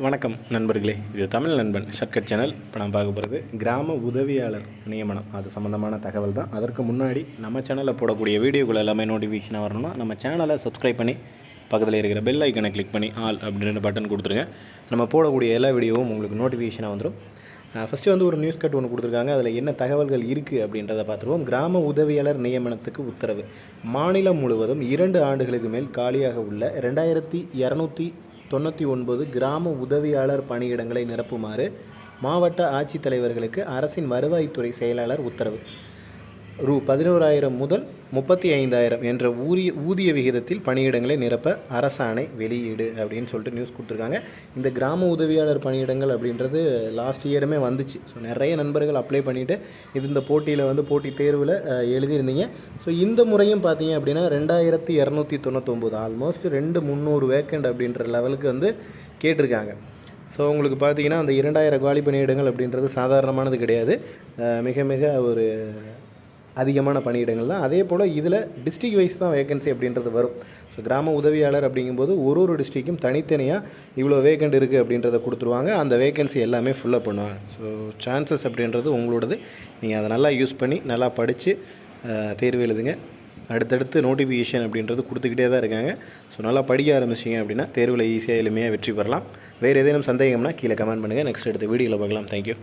வணக்கம் நண்பர்களே. இது தமிழ் நண்பன் ஷர்கட் சேனல். இப்போ நான் பார்க்க போகிறது கிராம உதவியாளர் நியமனம் அது சம்மந்தமான தகவல் தான். அதற்கு முன்னாடி நம்ம சேனலில் போடக்கூடிய வீடியோக்கள் எல்லாமே நோட்டிஃபிகேஷனாக வரணும்னா நம்ம சேனலை சப்ஸ்கிரைப் பண்ணி பக்கத்தில் இருக்கிற பெல் ஐக்கனை கிளிக் பண்ணி ஆல் அப்படின்ற பட்டன் கொடுத்துருங்க. நம்ம போடக்கூடிய எல்லா வீடியோவும் உங்களுக்கு நோட்டிஃபிகேஷனாக வந்துடும் ஃபஸ்ட்டு வந்து ஒரு நியூஸ் கட் ஒன்று கொடுத்துருக்காங்க. அதில் என்ன தகவல்கள் இருக்குது அப்படின்றத பார்த்துருவோம். கிராம உதவியாளர் நியமனத்துக்கு உத்தரவு. மாநிலம் முழுவதும் இரண்டு ஆண்டுகளுக்கு மேல் காலியாக உள்ள ரெண்டாயிரத்தி இரநூத்தி தொண்ணூற்றி ஒன்பது கிராம உதவியாளர் பணியிடங்களை நிரப்புமாறு மாவட்ட ஆட்சித்தலைவர்களுக்கு அரசின் வருவாய்த்துறை செயலாளர் உத்தரவு. ரூ பதினோராயிரம் முதல் முப்பத்தி ஐந்தாயிரம் என்ற ஊதிய ஊதிய விகிதத்தில் பணியிடங்களை நிரப்ப அரசாணை வெளியீடு அப்படின்னு சொல்லிட்டு நியூஸ் கொடுத்துருக்காங்க. இந்த கிராம உதவியாளர் பணியிடங்கள் அப்படின்றது லாஸ்ட் இயருமே வந்துச்சு. ஸோ நிறைய நண்பர்கள் அப்ளை பண்ணிவிட்டு இது இந்த போட்டியில் வந்து போட்டி தேர்வில் எழுதியிருந்தீங்க. ஸோ இந்த முறையும் பார்த்தீங்க அப்படின்னா ரெண்டாயிரத்தி இரநூத்தி தொண்ணூத்தொம்பது ஆல்மோஸ்ட் ரெண்டு முந்நூறு வேக்கண்ட் அப்படின்ற லெவலுக்கு வந்து கேட்டிருக்காங்க. ஸோ உங்களுக்கு பார்த்தீங்கன்னா அந்த இரண்டாயிரம் காலி பணியிடங்கள் அப்படின்றது சாதாரணமானது கிடையாது. மிக மிக ஒரு அதிகமான பணியிடங்கள் தான். அதே போல் இதில் டிஸ்ட்ரிக் வைஸ் தான் வேகன்சி அப்படின்றது வரும். ஸோ கிராம உதவியாளர் அப்படிங்கும்போது ஒரு ஒரு டிஸ்ட்ரிக்கும் தனித்தனியாக இவ்வளோ வேகண்ட் இருக்குது அப்படின்றத கொடுத்துருவாங்க. அந்த வேகன்சி எல்லாமே ஃபுல்லப் பண்ணுவாங்க. ஸோ சான்சஸ் அப்படின்றது உங்களோடது. நீங்கள் அதை நல்லா யூஸ் பண்ணி நல்லா படித்து தேர்வு எழுதுங்க. அடுத்தடுத்து நோட்டிஃபிகேஷன் அப்படின்றது கொடுத்துக்கிட்டே தான் இருக்காங்க. ஸோ நல்லா படிக்க ஆரம்பிச்சிங்க அப்படின்னா தேர்வில் ஈஸியாக எளிமையாக வெற்றி பெறலாம். வேறு ஏதேனும் சந்தேகம்னா கீழே கமெண்ட் பண்ணுங்கள் நெக்ஸ்ட் அடுத்த வீடியோவில் பார்க்கலாம். தேங்க்யூ